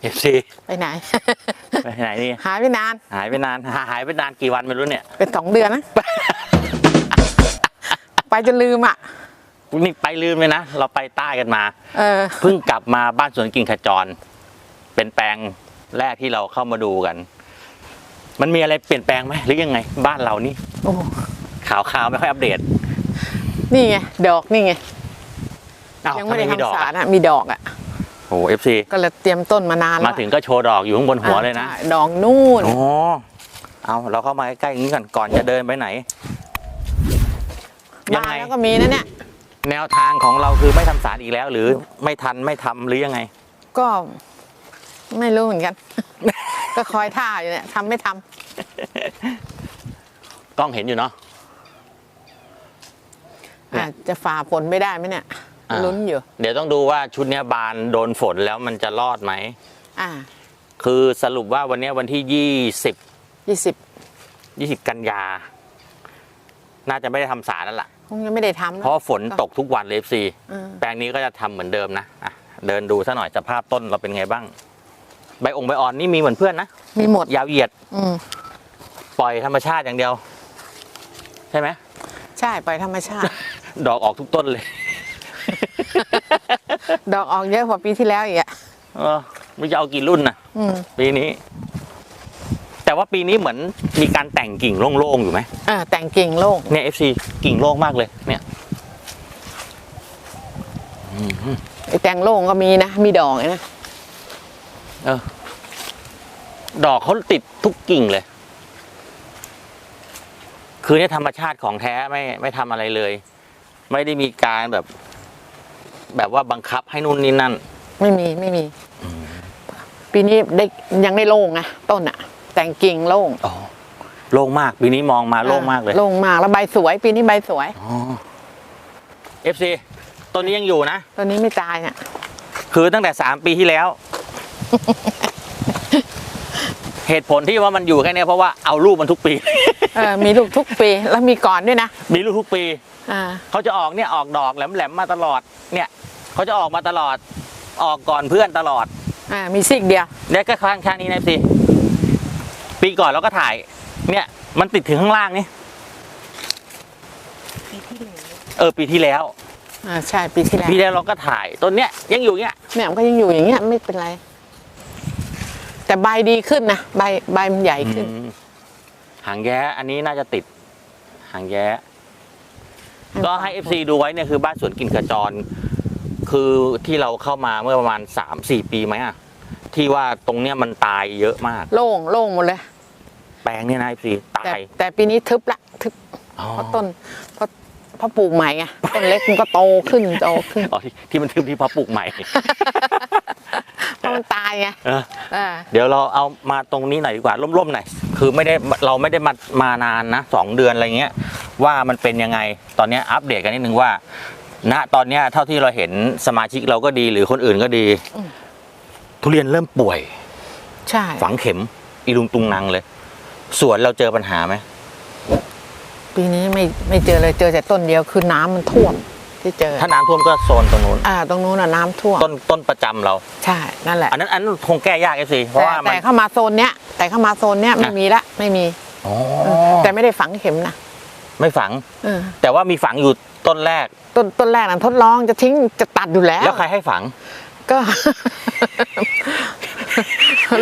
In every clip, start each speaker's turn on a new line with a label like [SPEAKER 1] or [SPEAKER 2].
[SPEAKER 1] เอฟซี
[SPEAKER 2] ไปไหน
[SPEAKER 1] ไปไหนนี่
[SPEAKER 2] หายไปนาน
[SPEAKER 1] หายไปนานหาหายไปนานกี่วันไม่รู้เนี่ย
[SPEAKER 2] เป็นสองเดือนนะ ไปจนลืมอะ
[SPEAKER 1] นี่ไปลืมเลยนะ เราไปใต้กันมา
[SPEAKER 2] เออ
[SPEAKER 1] เพิ่งกลับมาบ้านสวนกิ่งขจร เป็นแปลงแรกที่เราเข้ามาดูกัน มันมีอะไรเปลี่ยนแปลงไหมหรือยังไง บ้านเรานี่
[SPEAKER 2] โอ้
[SPEAKER 1] ข่าวข่าวไม่ค่อยอัปเดต
[SPEAKER 2] นี่ไงดอกนี่ไง
[SPEAKER 1] อ้าว
[SPEAKER 2] ยังไม่ได้
[SPEAKER 1] ทำดอก
[SPEAKER 2] ทำสาร
[SPEAKER 1] อะ
[SPEAKER 2] อะมีดอกอะ
[SPEAKER 1] โอ้เอฟซี
[SPEAKER 2] ก็เลยเตรียมต้นมานานแล้ว
[SPEAKER 1] มาถึงก็โชว์ดอกอยู่ข้างบนหัวเลยนะ
[SPEAKER 2] อ่าใช่ดอกนู่น
[SPEAKER 1] โอ้เอาเราเข้ามาใกล้ๆอย่างนี้ก่อนก่อนจะเดินไปไหนยัง
[SPEAKER 2] บ้าน
[SPEAKER 1] ไง
[SPEAKER 2] แล้วก็มีนะเนี่ย
[SPEAKER 1] แนวทางของเราคือไม่ทำสารอีกแล้ว หรือไม่ทันไม่ทำหรือยังไง
[SPEAKER 2] ก็ไม่รู้เหมือนกัน ก็คอยท่าอยู่เนี่ยทำไม่ทำ
[SPEAKER 1] กล้องเห็นอยู่เนาะเนี่ย
[SPEAKER 2] อะจะฝ่าฝนไม่ได้ไหมเนี่ย
[SPEAKER 1] อ่า
[SPEAKER 2] ลุ้นอยู่
[SPEAKER 1] เดี๋ยวต้องดูว่าชุดเนี้ยบานโดนฝนแล้วมันจะรอดไหม
[SPEAKER 2] อ่า
[SPEAKER 1] คือสรุปว่าวันเนี้ยวันที่ยี่สิบ
[SPEAKER 2] ยี่สิบ
[SPEAKER 1] ยี่สิบกันยา น่าจะไม่ได้ทำสารแล้วล่ะ
[SPEAKER 2] คงยังไม่ได้ทำนะ
[SPEAKER 1] เพราะว่าฝนตกทุกวันเลยซี
[SPEAKER 2] อืม
[SPEAKER 1] แปลงนี้ก็จะทำเหมือนเดิมนะอะเดินดูซะหน่อยสภาพต้นเราเป็นไงบ้าง ใบองค์ใบอ่อนนี่มีเหมือนเพื่อนนะ
[SPEAKER 2] มีหมด
[SPEAKER 1] ยาวเหยียด
[SPEAKER 2] อืม
[SPEAKER 1] ปล่อยธรรมชาติอย่างเดียว ใช่ไหม
[SPEAKER 2] ใช่ปล่อยธรรมชาติ
[SPEAKER 1] ดอกออกทุกต้นเลย
[SPEAKER 2] ดอกออกเยอะกว่าปีที่แล้วอีกอะ
[SPEAKER 1] เออไม่จะเอากี่รุ่นนะ
[SPEAKER 2] อืม
[SPEAKER 1] ปีนี้ แต่ว่าปีนี้เหมือนมีการแต่งกิ่งโล่งๆอยู่ไหม
[SPEAKER 2] อ่าแต่งกิ่งโล่ง
[SPEAKER 1] เนี่ย FC กิ่งโล่งมากเลย เนี่ย
[SPEAKER 2] ไอ้แต่งโล่งก็มีนะ มีดอกนะ
[SPEAKER 1] ดอกเขาติดทุกกิ่งเลย คือเนี่ยธรรมชาติของแท้ไม่ไม่ทำอะไรเลย ไม่ได้มีการแบบ แบบว่าบังคับให้นู่นนี่นั่น
[SPEAKER 2] ไม่มีไม่มี ปีนี้ได้ยังได้โล่งนะต้นอะแต่งกิ่งโล่ง
[SPEAKER 1] อ๋อโล่งมาก ปีนี้มองมาโล่งมากเลย
[SPEAKER 2] โล่งมากแล้วใบสวย ปีนี้ใบสวย
[SPEAKER 1] อ๋อ FC ต้นนี้ยังอยู่นะ
[SPEAKER 2] ตัวนี้ไม่ตายอะ
[SPEAKER 1] คือตั้งแต่สามปีที่แล้ว เหตุผลที่ว่ามันอยู่แค่เนี้ยเพราะว่าเอารูปมันทุกปี
[SPEAKER 2] เออมีลูกทุกปีแล้วมีก่อนด้วยนะ
[SPEAKER 1] มีรูปทุกปี
[SPEAKER 2] อ่า
[SPEAKER 1] เขาจะออกเนี่ยออกดอกแหลมๆมาตลอดเนี่ย เขาจะออกมาตลอดออกก่อนเพื่อนตลอด
[SPEAKER 2] อ่ามีซิกเดียว
[SPEAKER 1] เนี่ยก็ข้างข้างนี้นะสิปีก่อนเราก็ถ่าย เนี่ย มันติดถึงข้างล่างนี่เออปีที่แล้ว
[SPEAKER 2] อ่าใช่ปีที่แล้ว
[SPEAKER 1] ปีที่แล้วเราก็ถ่ายต้นเนี้ยยังอยู่เนี้ย
[SPEAKER 2] เนี่ยมันก็ยังอยู่อย่างเงี้ยไม่เป็นไร แต่ใบดีขึ้นนะใบใบมันใหญ่ขึ้น
[SPEAKER 1] อืมหางแย้อันนี้น่าจะติด หางแย้ก็ให้ FC ดูไว้เนี่ยคือบ้านสวนกินขจร คือที่เราเข้ามาเมื่อประมาณ 3-4 ปีไหมอะที่ว่าตรงเนี้ยมันตายเยอะมาก
[SPEAKER 2] โล่งโล่งหมดเลย
[SPEAKER 1] แปลงเนี่ยนะ FC ตา
[SPEAKER 2] แต่
[SPEAKER 1] ย
[SPEAKER 2] แต่ปีนี้ทึบละทึบ
[SPEAKER 1] อ๋อ
[SPEAKER 2] เพราะต้นเพราะเพราะปลูกใหม่ไงต้นเล็กมันก็โตขึ้นโตขึ้น
[SPEAKER 1] อ๋อที่ที่มันทึบที่เพอปลูกใหม่
[SPEAKER 2] เพราะมันตายไง
[SPEAKER 1] เออ
[SPEAKER 2] อ่า
[SPEAKER 1] เดี๋ยวเราเอามาตรงนี้หน่อยดีกว่าร่มๆหน่อยคือไม่ได้เราไม่ได้มามานานนะสองเดือนอะไรเงี้ย ว่ามันเป็นยังไงตอนเนี้ยอัปเดตกันนิดนึงว่า ณตอนเนี้ยเท่าที่เราเห็นสมาชิกเราก็ดีหรือคนอื่นก็ดี ทุเรียนเริ่มป่วย
[SPEAKER 2] ใช่
[SPEAKER 1] ฝังเข็ม อีลุงตุงนังเลยสวนเราเจอปัญหาไหม
[SPEAKER 2] ปีนี้ไม่ไม่เจอเลยเจอแต่ต้นเดียวคือน้ำมันท่วมที่เจอ
[SPEAKER 1] ถ้าน้ำท่วมก็โซนตรงนู้น
[SPEAKER 2] อ่า ตรงนู้นน่ะน้ำท่วม
[SPEAKER 1] ต้นต้นประจำเรา
[SPEAKER 2] ใช่นั่นแหละ
[SPEAKER 1] อันนั้นอันนั้นคงแก้ยากไอ้สิเพราะ
[SPEAKER 2] แต่
[SPEAKER 1] ว่ามัน
[SPEAKER 2] แต่เข้ามาโซนเนี้ยแต่เข้ามาโซนเนี้ยไม่
[SPEAKER 1] อะ
[SPEAKER 2] มีละไม่มี
[SPEAKER 1] อ๋อ
[SPEAKER 2] แต่ไม่ได้ฝังเข็มนะ
[SPEAKER 1] ไม่ฝัง
[SPEAKER 2] เออ
[SPEAKER 1] แต่ว่ามีฝังอยู่ ต้นแรก
[SPEAKER 2] ต้นต้นแรกนั้นทดลองจะทิ้งจะตัดอยู่แล้ว
[SPEAKER 1] แล้วใครให้ฝัง
[SPEAKER 2] ก็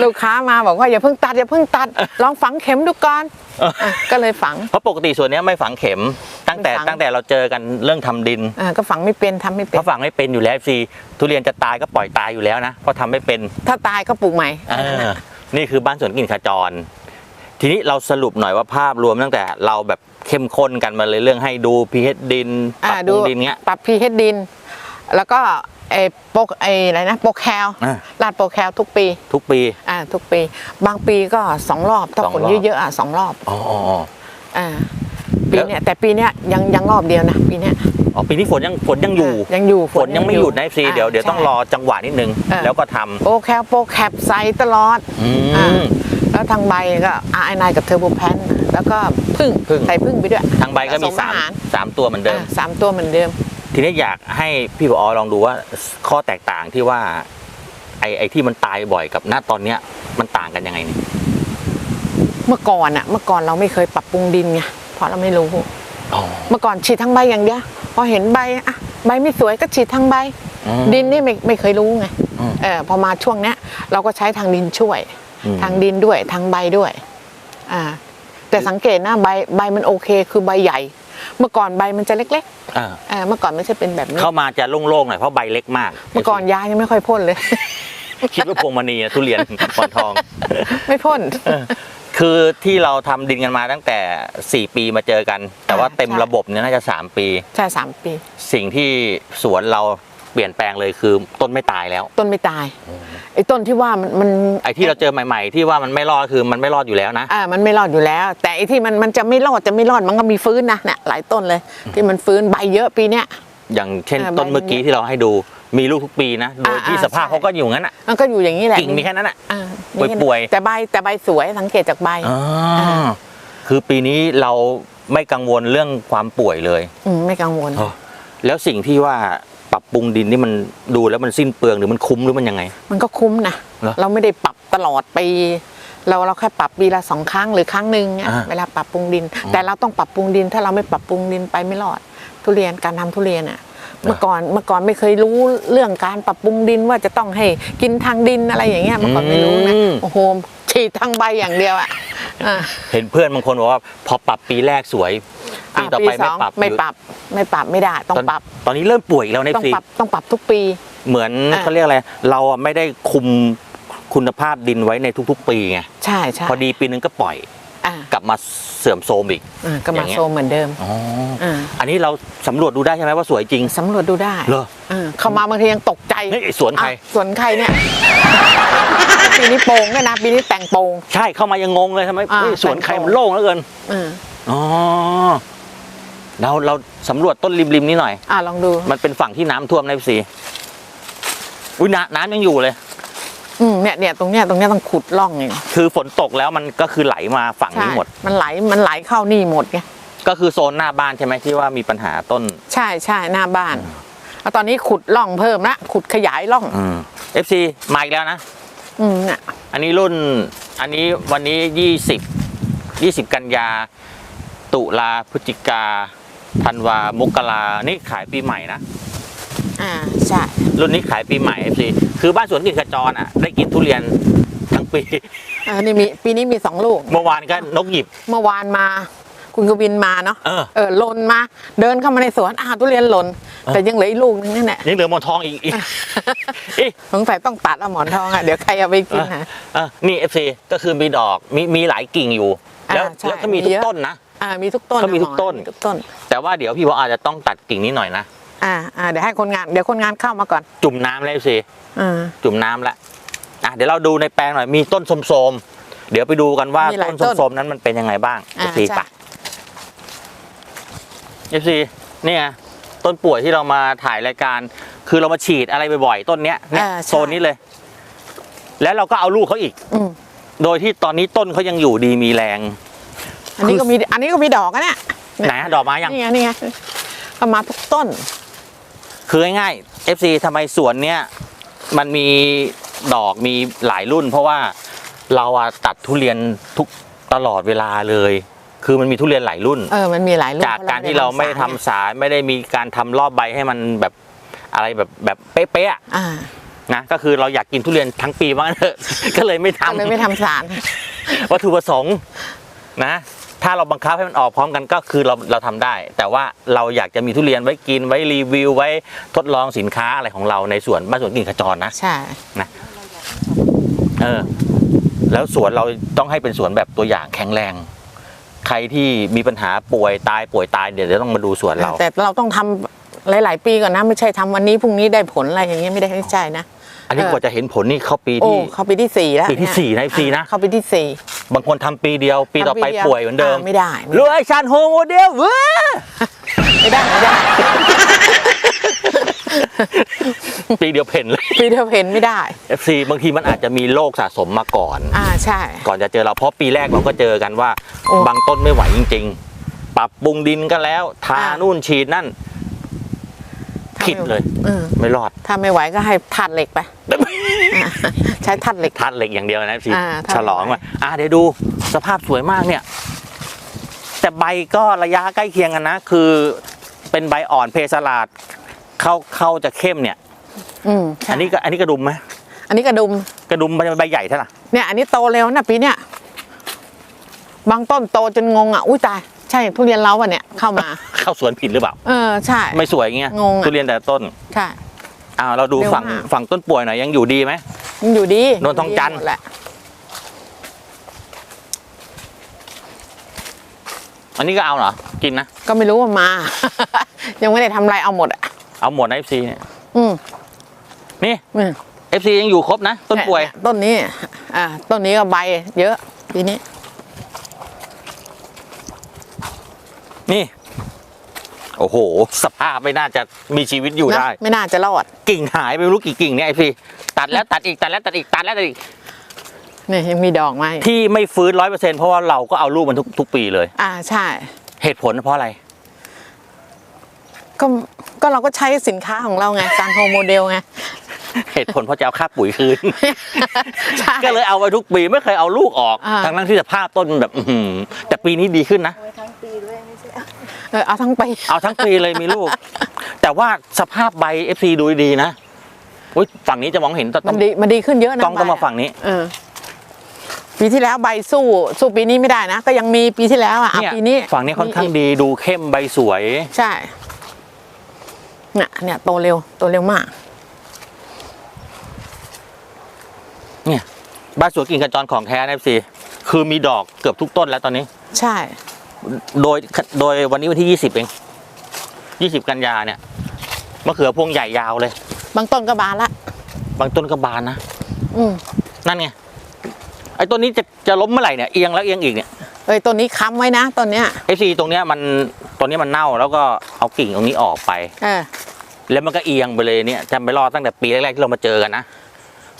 [SPEAKER 2] ลูกค้ามาบอกว่าอย่าเพิ่งตัดอย่าเพิ่งตัด ลองฝังเข็มดูก่อน
[SPEAKER 1] เอออะ
[SPEAKER 2] ก็เลยฝัง
[SPEAKER 1] เพราะปกติส่วนเนี้ยไม่ฝังเข็มตั้งแต่
[SPEAKER 2] ไม่ฝัง
[SPEAKER 1] ตั้งแต่เราเจอกันเรื่องทำดิน
[SPEAKER 2] อ่าก็ฝังไม่เป็นทำไม่
[SPEAKER 1] เพ
[SPEAKER 2] เป็น
[SPEAKER 1] ราะฝังไม่เป็นอยู่แล้วสิทุเรียนจะตายก็ปล่อยตายอยู่แล้วนะเพราะทำไม่เป็น
[SPEAKER 2] ถ้าตายก็ปลูกใหม่
[SPEAKER 1] เออนี่คือบ้านสวนกลิ่นขจร ทีนี้เราสรุปหน่อยว่าภาพรวมตั้งแต่เราแบบ เข้มข้นกันมาเลยเรื่องให้ดูพีเฮดดินป
[SPEAKER 2] อ่า
[SPEAKER 1] รับป
[SPEAKER 2] ดู
[SPEAKER 1] รุงดินเงี้ย
[SPEAKER 2] ปรับพีเฮดดิน แล้วก็ไอ้โปกไอ้อะไรนะโปรแคล
[SPEAKER 1] อ่า
[SPEAKER 2] ลาดโปรแคลทุกปี
[SPEAKER 1] ทุกปี
[SPEAKER 2] อ่าทุกปี บางปีก็สองรอบถ้า
[SPEAKER 1] สอง
[SPEAKER 2] ฝน
[SPEAKER 1] รอบ
[SPEAKER 2] เยอะๆอะสองรอบ
[SPEAKER 1] อ๋ออ๋ออ๋อ
[SPEAKER 2] อ่าปีเนี้ยแต่ปีเนี้ยยังยังรอบเดียวนะปีเนี้ย
[SPEAKER 1] อ๋อปีนี้ฝนยังฝนยังอยู่
[SPEAKER 2] ยังอยู่
[SPEAKER 1] ฝนยังไม่หยุดนะซีาเดี๋ยวเดี๋ยวต้อง
[SPEAKER 2] ใช่
[SPEAKER 1] รอจังหวะนิดนึง
[SPEAKER 2] เออ
[SPEAKER 1] แล้วก็ทำ
[SPEAKER 2] โปรแคลโปรแคปใส่ตลอด
[SPEAKER 1] อื
[SPEAKER 2] อ่าม แล้วทางใบก็อาไอนกับเทอร์โบแพนแล้วก็พึ่ง
[SPEAKER 1] ผึ้ง
[SPEAKER 2] ใส่พึ่งไปด้วย
[SPEAKER 1] ทางใบก็มี
[SPEAKER 2] ผสม
[SPEAKER 1] สาม
[SPEAKER 2] อาหาร
[SPEAKER 1] สามตัวเหมือนเดิม
[SPEAKER 2] อ่าสามตัวเหมือนเดิม
[SPEAKER 1] ทีนี้อยากให้พี่ผอลองดูว่าข้อแตกต่างที่ว่าไอ้ไอ้ที่มันตายบ่อยกับณตอนเนี้ยมันต่างกันยังไงนี่
[SPEAKER 2] เมื่อก่อนอะเมื่อก่อนเราไม่เคยปรับปรุงดินไงเพราะเราไม่รู้
[SPEAKER 1] อ๋อ
[SPEAKER 2] เมื่อก่อนฉีดทั้งใบอย่างเดียวพอเห็นใบอะใบไม่สวยก็ฉีดทั้งใบ
[SPEAKER 1] อืม
[SPEAKER 2] ดินนี่ไม่ไม่เคยรู้ไง
[SPEAKER 1] อืม
[SPEAKER 2] เออพอมาช่วงเนี้ย เราก็ใช้ทางดินช่วย
[SPEAKER 1] อืม
[SPEAKER 2] ทางดินด้วยทางใบด้วยอ่าแต่สังเกตนะใบใบมันโอเคคือใบใหญ่ เมื่อก่อนใบมันจะเล็ก
[SPEAKER 1] อ่า
[SPEAKER 2] ๆเออเมื่อก่อนไม่ใช่เป็นแบบนี้
[SPEAKER 1] เข้ามาจะโล่งๆหน่อยเพราะใบเล็กมาก
[SPEAKER 2] เมื่อก่อนยายังไม่ค่อยพ่นเลย
[SPEAKER 1] คิดว่าพวงมณีนะทุเรียนขอนทอง
[SPEAKER 2] ไม่พ่น
[SPEAKER 1] คือที่เราทำดินกันมาตั้งแต่ 4 ปีมาเจอกัน แต่ว่า
[SPEAKER 2] อ่า
[SPEAKER 1] เต็ม
[SPEAKER 2] ใช่
[SPEAKER 1] ระบบเนี่ยน่าจะ 3 ปี
[SPEAKER 2] ใช่สามปี
[SPEAKER 1] สิ่งที่สวนเราเปลี่ยนแปลงเลยคือต้นไม่ตายแล้ว
[SPEAKER 2] ต้นไม่ตายไอ้ต้นที่ว่ามันมัน
[SPEAKER 1] ไอ้ที่เราเจอใหม่ ๆ ที่ว่ามันไม่รอดคือมันไม่รอดอยู่แล้วนะ
[SPEAKER 2] อ่ามันไม่รอดอยู่แล้ว แต่ไอ้ที่มันมันจะไม่รอดจะไม่รอดมันก็มีฟื้นนะเนี่ยหลายต้นเลย ที่มันฟื้นใบเยอะปีเนี้ย
[SPEAKER 1] อย่างเช่น
[SPEAKER 2] อ่า
[SPEAKER 1] ต้นเมื่อกี้ที่เราให้ดูมีลูกทุกปีนะโดย
[SPEAKER 2] อ่า
[SPEAKER 1] ที่
[SPEAKER 2] อ่า
[SPEAKER 1] สภาพ
[SPEAKER 2] ใช่
[SPEAKER 1] เขาก็อยู่งั้นอะ
[SPEAKER 2] มันก็อยู่อย่างนี้แหละ
[SPEAKER 1] กิ่งมีแค่นั้นอะ
[SPEAKER 2] อ่า
[SPEAKER 1] ป่วยๆ
[SPEAKER 2] แต่ใบแต่ใบสวยสังเกตจากใบ
[SPEAKER 1] อ๋อ
[SPEAKER 2] อ่า
[SPEAKER 1] คือปีนี้เราไม่กังวลเรื่องความป่วยเลย
[SPEAKER 2] อืมไม่กังวล
[SPEAKER 1] อ๋อแล้วสิ่งที่ว่า ปรับปรุงดินนี่มันดูแล้วมันสิ้นเปลืองหรือมันคุ้มหรือมันยังไง
[SPEAKER 2] มันก็คุ้มนะ
[SPEAKER 1] เหรอ
[SPEAKER 2] เราไม่ได้ปรับตลอดปี เราเราแค่ปรับปีละสองครั้งหรือครั้งหนึ่งเนี่ย
[SPEAKER 1] อ่า
[SPEAKER 2] เวลาปรับปรุงดิน แต่เราต้องปรับปรุงดิน ถ้าเราไม่ปรับปรุงดินไปไม่รอด ทุเรียนการทำทุเรียนอะเมื่อก่อนเมื่อก่อนไม่เคยรู้เรื่องการปรับปรุงดินว่าจะต้องให้กินทางดินอะไรอย่างเงี้ยเมื่อก่อนไม่รู้นะ
[SPEAKER 1] อืม
[SPEAKER 2] โอ้โหฉีดทางใบอย่างเดียวอะอ่า
[SPEAKER 1] เห็นเพื่อนบางคนบอกว่า พอปรับปีแรกสวย ปีต่อไป
[SPEAKER 2] ส
[SPEAKER 1] ไม่
[SPEAKER 2] อง
[SPEAKER 1] ปรับ
[SPEAKER 2] ไม่
[SPEAKER 1] อยู่
[SPEAKER 2] ปรับไม่ปรับไม่ได้ต้อง
[SPEAKER 1] ตอน
[SPEAKER 2] ปรับ
[SPEAKER 1] ตอนนี้เริ่มป่วยอีกแล้วใน
[SPEAKER 2] ต้อง
[SPEAKER 1] ซี
[SPEAKER 2] ปรับต้องปรับทุกปี
[SPEAKER 1] เหมือน
[SPEAKER 2] อะ
[SPEAKER 1] เขาเรียกอะไร เราอะไม่ได้คุมคุณภาพดินไว้ในทุก ๆ ปีไง
[SPEAKER 2] ใช่ใช่
[SPEAKER 1] พอดีปีนึงก็ปล่อย
[SPEAKER 2] อ่าก
[SPEAKER 1] ลับมาเสื่อมโทรมอีก
[SPEAKER 2] อ่าก็
[SPEAKER 1] อ
[SPEAKER 2] มา
[SPEAKER 1] ย่างเงี้ย
[SPEAKER 2] โซมเหมือนเดิม
[SPEAKER 1] อ๋อ
[SPEAKER 2] อ่า
[SPEAKER 1] อันนี้เราสำรวจดูได้ใช่ไหมว่าสวยจริง
[SPEAKER 2] สำรวจดูได้
[SPEAKER 1] เหรอ
[SPEAKER 2] อ่าเข้ามาบางทียังตกใจ
[SPEAKER 1] เฮ้ยไอ้สวนใคร
[SPEAKER 2] อะสวนใครเนี่ยปีนี้โป่งด้วยนะปีนี้แต่งโป่ง
[SPEAKER 1] ใช่เข้ามายังงงเลยทำไม
[SPEAKER 2] อ่า
[SPEAKER 1] เฮ้ยสวนใคร
[SPEAKER 2] แต่งโต
[SPEAKER 1] มันโล่งเหลือเกิน
[SPEAKER 2] อ่า
[SPEAKER 1] อ๋อ เราเราสำรวจต้นริมๆนี้หน่อย
[SPEAKER 2] อ่าลองดู
[SPEAKER 1] มันเป็นฝั่งที่น้ำท่วมในซีอุ้ยน้ำน้ำยังอยู่เลย
[SPEAKER 2] อืมเนี่ยเนี่ยตรงเนี้ยตรงเนี้ยต้องขุดร่องอย่าง
[SPEAKER 1] คือฝนตกแล้วมันก็คือไหลมาฝั่ง
[SPEAKER 2] ใช่
[SPEAKER 1] นี้หมด
[SPEAKER 2] มันไหลมันไหลเข้านี่หมดไง
[SPEAKER 1] ก็คือโซนหน้าบ้านใช่ไหมที่ว่ามีปัญหาต้น
[SPEAKER 2] ใช่ใช่หน้าบ้านแล้วตอนนี้ขุดร่องเพิ่มละขุดขยายร่อง
[SPEAKER 1] อืม FC มาอีกแล้วนะ
[SPEAKER 2] อืมเนี่ย
[SPEAKER 1] อันนี้รุ่นอันนี้วันนี้ยี่สิบยี่สิบกันยา ตุลาพฤศจิกา ธันวามกรานี่ขายปีใหม่นะ
[SPEAKER 2] อ่าใช่
[SPEAKER 1] รุ่นนี้ขายปีใหม่ FC คือบ้านสวนกินขจรอะ ได้กินทุเรียนทั้งปี
[SPEAKER 2] อ่านี่มีปีนี้มีสองลูก
[SPEAKER 1] เมื่อวานก็นกหยิบ
[SPEAKER 2] เมื่อวานมา คุณกวินมาเนาะ
[SPEAKER 1] เออ
[SPEAKER 2] เออหล่นมา เดินเข้ามาในสวนอ้าวทุเรียนหล่นแต่ยังเหลืออีกลูกนึงนี่แหละ
[SPEAKER 1] ยังเหลือหมอนทองอีกอีกอีก
[SPEAKER 2] สงสัยต้องตัดเอาหมอนทองอะเดี๋ยวใครเอาไปกินฮะ
[SPEAKER 1] อะนี่ FC ก็คือมีดอกมีมีหลายกิ่งอยู่ แล้ว
[SPEAKER 2] อ่าใช่
[SPEAKER 1] แล้วก็มี
[SPEAKER 2] มี
[SPEAKER 1] ทุก
[SPEAKER 2] เยอะ
[SPEAKER 1] ต้นนะ
[SPEAKER 2] อ่ามีทุกต้น
[SPEAKER 1] ก็มีทุก
[SPEAKER 2] หอ
[SPEAKER 1] ต้น
[SPEAKER 2] มีทุกต้น
[SPEAKER 1] แต่ว่าเดี๋ยวพี่บอกอาจจะต้องตัดกิ่งนี้หน่อยนะ
[SPEAKER 2] อ่าอ่าเดี๋ยวให้คนงานเดี๋ยวคนงานเข้ามาก่อน
[SPEAKER 1] จุ่มน้ำเลย FC
[SPEAKER 2] อ่า
[SPEAKER 1] จุ่มน้ำละอะเดี๋ยวเราดูในแปลงหน่อยมีต้นโสมๆเดี๋ยวไปดูกันว่า
[SPEAKER 2] มีหลาย
[SPEAKER 1] ต้น
[SPEAKER 2] ต้น
[SPEAKER 1] โสมๆนั้นมันเป็นยังไงบ้าง
[SPEAKER 2] อ่า
[SPEAKER 1] ซี
[SPEAKER 2] ใช่
[SPEAKER 1] ปะเอฟซีนี่ไงต้นป่วยที่เรามาถ่ายรายการ คือเรามาฉีดอะไรบ่อยๆต้นเนี้ยเนี่ย
[SPEAKER 2] อ่าใช่
[SPEAKER 1] โซนนี้เลย แล้วเราก็เอาลูกเขาอีก
[SPEAKER 2] อืม
[SPEAKER 1] โดยที่ตอนนี้ต้นเขายังอยู่ดีมีแรง
[SPEAKER 2] อันนี้ก็มีอันนี้ก็มีดอกนะเนี่ย
[SPEAKER 1] ไหนฮะดอกไม้ยัง
[SPEAKER 2] นี่ไงนี่ไงเข้ามาทุกต้น
[SPEAKER 1] คือง่ายๆ FC ทำไมสวนเนี้ยมันมีดอกมีหลายรุ่น เพราะว่าเราอะตัดทุเรียนทุกตลอดเวลาเลย คือมันมีทุเรียนหลายรุ่น
[SPEAKER 2] เออมันมีหลายลูก
[SPEAKER 1] จากการที่เราไม่ได้ทำสายไม่ได้มีการทำรอบใบให้มันแบบอะไรแบบแบบเป๊ะๆอะ
[SPEAKER 2] อ่า
[SPEAKER 1] นะก็คือเราอยากกินทุเรียนทั้งปีว่างั้นเถอะก็เลยไม่ทำ
[SPEAKER 2] ก็เลยไม่ทำสาร
[SPEAKER 1] วัตถุประสงค์นะ ถ้าเราบังคับให้มันออกพร้อมกันก็คือเราเราทำได้ แต่ว่าเราอยากจะมีทุเรียนไว้กินไว้รีวิวไว้ทดลองสินค้าอะไรของเราในสวนบ้านสวนกิ่งขจรนะ
[SPEAKER 2] ใช่
[SPEAKER 1] เออแล้วสวนเราต้องให้เป็นสวนแบบตัวอย่างแข็งแรง ใครที่มีปัญหาป่วยตายป่วยตายเดี๋ยวจะต้องมาดูสวนเรา
[SPEAKER 2] แต่เราต้องทำหลาย ๆ ปีก่อนนะ ไม่ใช่ทำวันนี้พรุ่งนี้ได้ผลอะไรอย่างเงี้ยไม่ได้ไม่ใช่นะ
[SPEAKER 1] อันนี้
[SPEAKER 2] เออ
[SPEAKER 1] กว่าจะเห็นผลนี่เข้าปี
[SPEAKER 2] โอ้
[SPEAKER 1] ที่
[SPEAKER 2] เข้าปีที่สี่แล้ว
[SPEAKER 1] ปีที่สี่นะ
[SPEAKER 2] เย
[SPEAKER 1] ปีนะ
[SPEAKER 2] เข้าปีที่สี่
[SPEAKER 1] บางคนทำปีเดียว ปีต่อไป
[SPEAKER 2] ทำดี
[SPEAKER 1] ป่วยเหมือนเดิมา
[SPEAKER 2] ไม่ได้ไม่
[SPEAKER 1] ร
[SPEAKER 2] ได้
[SPEAKER 1] วยชันโฮโมเดลเว้ย
[SPEAKER 2] ไม่ได้ไม่ได้
[SPEAKER 1] ปีเดียวเพ่นเลย
[SPEAKER 2] ปีเดียวเพนไม่ได้
[SPEAKER 1] FC บางทีมันอาจจะมีโรคสะสมมาก่อน
[SPEAKER 2] อ่าใช่
[SPEAKER 1] ก่อนจะเจอเราเพราะปีแรกเราก็เจอกันว่า
[SPEAKER 2] โอ้
[SPEAKER 1] บางต้นไม่ไหวจริง ๆ ปรับปรุงดินก็แล้ว ทา
[SPEAKER 2] อ่า
[SPEAKER 1] นู่นฉีดนั่น
[SPEAKER 2] ถ้า
[SPEAKER 1] ผิด
[SPEAKER 2] ไม่
[SPEAKER 1] เลย
[SPEAKER 2] เออ
[SPEAKER 1] ไม่รอด
[SPEAKER 2] ถ้าไม่ไหวก็ให้ถาดเหล็กไปอะใช้ถาดเหล็ก
[SPEAKER 1] ทัดเหล็กอย่างเดียวนะพี่
[SPEAKER 2] อ่าทัด
[SPEAKER 1] ฉลองมาอะเดี๋ยวดูสภาพสวยมากเนี่ย แต่ใบก็ระยะใกล้เคียงกันนะ คือเป็นใบอ่อนเพสลาดเข้าเข้าจะเข้มเนี่ย
[SPEAKER 2] อืมใช่
[SPEAKER 1] อันนี้ก็อันนี้กระดุมไหม
[SPEAKER 2] อันนี้กระดุม
[SPEAKER 1] กระดุมใบใบใหญ่เท่าไหร่
[SPEAKER 2] เนี่ยอันนี้โตเร็วนะปีเนี้ยบางต้นโตจนงงอะอุ้ยตายใช่ทุเรียนเล้าอะเนี่ยเข้ามา
[SPEAKER 1] เข้าสวนผิดหรือเปล่า
[SPEAKER 2] เออใช่
[SPEAKER 1] ไม่สวยอย่างเงี้ย
[SPEAKER 2] งงอะ
[SPEAKER 1] ทุเรียนแต่ต้น
[SPEAKER 2] ใช่
[SPEAKER 1] อ้าวเราดู
[SPEAKER 2] เร็ว
[SPEAKER 1] ฝั่ง
[SPEAKER 2] มาก
[SPEAKER 1] ฝั่งต้นป่วยหน่อยยังอยู่ดีไหม
[SPEAKER 2] มันอยู่ดี
[SPEAKER 1] โดนทองจันทร์
[SPEAKER 2] หมดแหละ
[SPEAKER 1] อันนี้ก็เอาเหรอ กินนะ
[SPEAKER 2] ก็ไม่รู้ว่ามา ยังไม่ได้ทำอะไรเอาหมดอะ
[SPEAKER 1] เอาหมดนะเอฟซีเนี่ย
[SPEAKER 2] อืม
[SPEAKER 1] นี่
[SPEAKER 2] อืม
[SPEAKER 1] เอฟซียังอยู่ครบนะ ต้นป่วย
[SPEAKER 2] เต้นนี้ อ่าต้นนี้ก็ใบเยอะปีนี้
[SPEAKER 1] นี่ โอ้โห สภาพไม่น่าจะมีชีวิตอยู่
[SPEAKER 2] นะ
[SPEAKER 1] ได้
[SPEAKER 2] ไม่น่าจะรอด
[SPEAKER 1] กิ่งหายไปไม่รู้กี่กิ่งเนี่ยไอซีตัดแล้วตัดอีกตัดแล้วตัดอีกตัดแล้วตัดอีก
[SPEAKER 2] นี่ยังมีดอกไหม
[SPEAKER 1] ที่ไม่ฟื้นร้อยเปอร์เซ็นต์เพราะว่าเราก็เอาลูกมันทุกทุกปีเลย
[SPEAKER 2] อ่าใช่
[SPEAKER 1] เหตุผลเพราะอะไร
[SPEAKER 2] ก็ก็เราก็ใช้สินค้าของเราไงการโฮโมเดลไง
[SPEAKER 1] เหตุผลเพราะจะเอาค่าปุ๋ยคืน
[SPEAKER 2] ใช่
[SPEAKER 1] ก็เลยเอาไปทุกปีไม่เคยเอาลูกออก
[SPEAKER 2] อ่า
[SPEAKER 1] ทั้งนั้นที่สภาพต้นมันแบบอื้อหือแต่ปีนี้ดีขึ้นนะ
[SPEAKER 2] เออเอาทั้งปี
[SPEAKER 1] เอาทั้งปีเลยมีลูก แต่ว่าสภาพใบ FC ดูดีๆนะอุ๊ยฝั่งนี้จะมองเห็นแต่ต้
[SPEAKER 2] มั
[SPEAKER 1] อนง
[SPEAKER 2] ดีมันดีขึ้นเยอะนะ
[SPEAKER 1] ต้องต้อง
[SPEAKER 2] ใบ
[SPEAKER 1] มาฝั่งนี้
[SPEAKER 2] เออปีที่แล้วใบสู้สู้ปีนี้ไม่ได้นะ ก็ยังมีปีที่แล้วอะอะ
[SPEAKER 1] เนี่ย
[SPEAKER 2] ปีนี้
[SPEAKER 1] ฝั่งนี้ค่อนข้าง
[SPEAKER 2] มีก
[SPEAKER 1] ดีดูเข้มใบสวย
[SPEAKER 2] ใช่เนี่ยเนี่ยโตเร็วโตเร็วมาก
[SPEAKER 1] เนี่ยบ้านสวนกิ่งกระจรของแท้นะ FC คือมีดอกเกือบทุกต้นแล้วตอนนี้
[SPEAKER 2] ใช่
[SPEAKER 1] โดยโดยวันนี้วันที่20เอง20กันยาเนี่ยมะเขือพวงใหญ่ยาวเลย
[SPEAKER 2] บางต้นก็บานละ
[SPEAKER 1] บางต้นก็บานนะ
[SPEAKER 2] อืม
[SPEAKER 1] นั่นไงไอ้ต้นนี้จะจะล้มเมื่อไหร่เนี่ยเอียงแล้วเอียงอีกเนี่ย
[SPEAKER 2] เอ้ยต้นนี้ค้ำไว้นะต้นเนี้ย
[SPEAKER 1] เอฟซีตรงเนี้ยมันตรงนี้มันเน่าแล้วก็เอากิ่งตรงนี้ออกไป
[SPEAKER 2] เออ
[SPEAKER 1] แล้วมันก็เอียงไปเลยเนี่ยจำไปรอดตั้งแต่ปีแรกๆที่เรามาเจอกันนะ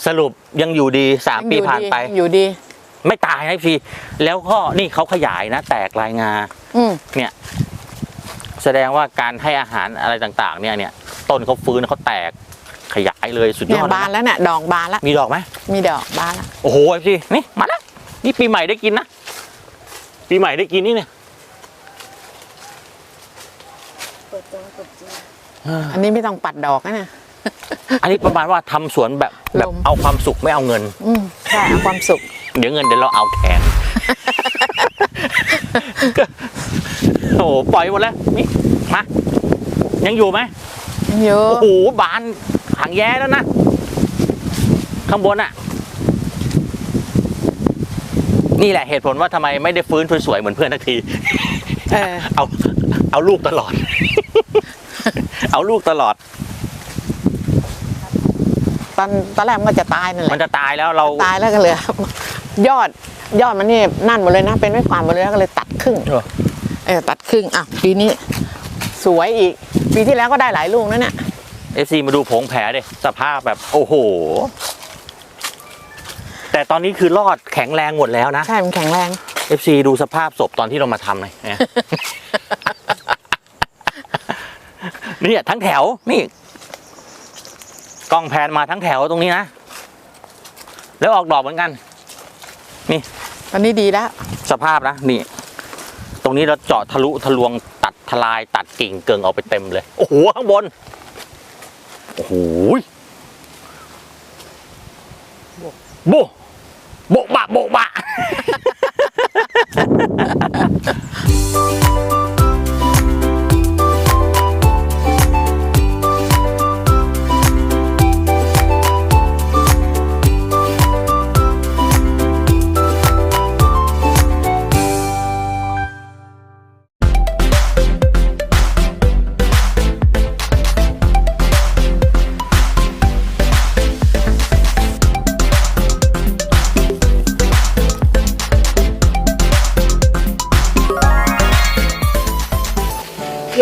[SPEAKER 1] สรุปยังอยู่ดีสามปี
[SPEAKER 2] อยู่
[SPEAKER 1] ผ่าน
[SPEAKER 2] ดี
[SPEAKER 1] ไป
[SPEAKER 2] อยู่ดี
[SPEAKER 1] ไม่ตายนะพี่แล้วก็นี่เขาขยายนะ แตกลายงา
[SPEAKER 2] อืม
[SPEAKER 1] เนี่ย แสดงว่าการให้อาหารอะไรต่างๆ เนี่ยเนี่ยต้นเขาฟื้นเขาแตกขยายเลยสุดย
[SPEAKER 2] เนี่ย
[SPEAKER 1] อดเลย
[SPEAKER 2] บาน
[SPEAKER 1] นะ
[SPEAKER 2] แล้วเนี่ยดอกบานละ
[SPEAKER 1] มีดอกไหม
[SPEAKER 2] มีดอกบานละ
[SPEAKER 1] โอ้โหพี่นี่มาแล้วนี่ปีใหม่ได้กินนะปีใหม่ได้กินนี่เนี่ย
[SPEAKER 3] เปิดตัวเปิดจริง
[SPEAKER 2] อันนี้ไม่ต้องปัดดอกนะเนี่ย
[SPEAKER 1] อันนี้ประมาณว่าทำสวนแบบแบบ
[SPEAKER 2] ลม
[SPEAKER 1] เอาความสุขไม่เอาเงิน
[SPEAKER 2] อืมใช่เอาความสุข
[SPEAKER 1] เดี๋ยวเงินเดี๋ยวเราเอาแทน โอ้โหปล่อยหมดแล้วนี่มายังอยู่ไหม
[SPEAKER 2] เยอะ
[SPEAKER 1] โอ้โหบานหางแย้แล้วนะ ข้างบนอะ นี่แหละเหตุผลว่าทำไมไม่ได้ฟื้นสวยๆเหมือนเพื่อนทักที
[SPEAKER 2] เออ
[SPEAKER 1] เอา เอาลูกตลอด เอาลูกตลอด
[SPEAKER 2] ตอนตอนแรกมันก็จะตายนั่นแห
[SPEAKER 1] มัน
[SPEAKER 2] ละ
[SPEAKER 1] จะตายแล้วเรา
[SPEAKER 2] ตายแล้วก็เหลย ยอดยอดมันนี่นั่นหมดเลยนะ เป็นไม่ความหมดเลยแล้วก็เลยตัดครึ่ง
[SPEAKER 1] เออ
[SPEAKER 2] เออตัดครึ่งอะปีนี้สวยอีก ปีที่แล้วก็ได้หลายลูกนั่นน่ะ
[SPEAKER 1] เอซีมาดูผงแผลดิสภาพแบบโอ้โห แต่ตอนนี้คือรอดแข็งแรงหมดแล้วนะ
[SPEAKER 2] ใช่มันแข็งแรง
[SPEAKER 1] FC ดูสภาพศพตอนที่เรามาทำเลยเนี่ยเนี่ยทั้งแถวนี่กล้องแพนมาทั้งแถวตรงนี้นะ แล้วออกดอกเหมือนกัน
[SPEAKER 2] ตอนนี้ดีแล้ว
[SPEAKER 1] สภาพนะนี่ ตรงนี้เราเจาะทะลุทะลวงตัดทลายตัดกิ่งเกิงออกไปเต็มเลย โอ้โหข้างบน โอ้โหโบโบะบะโบะบะ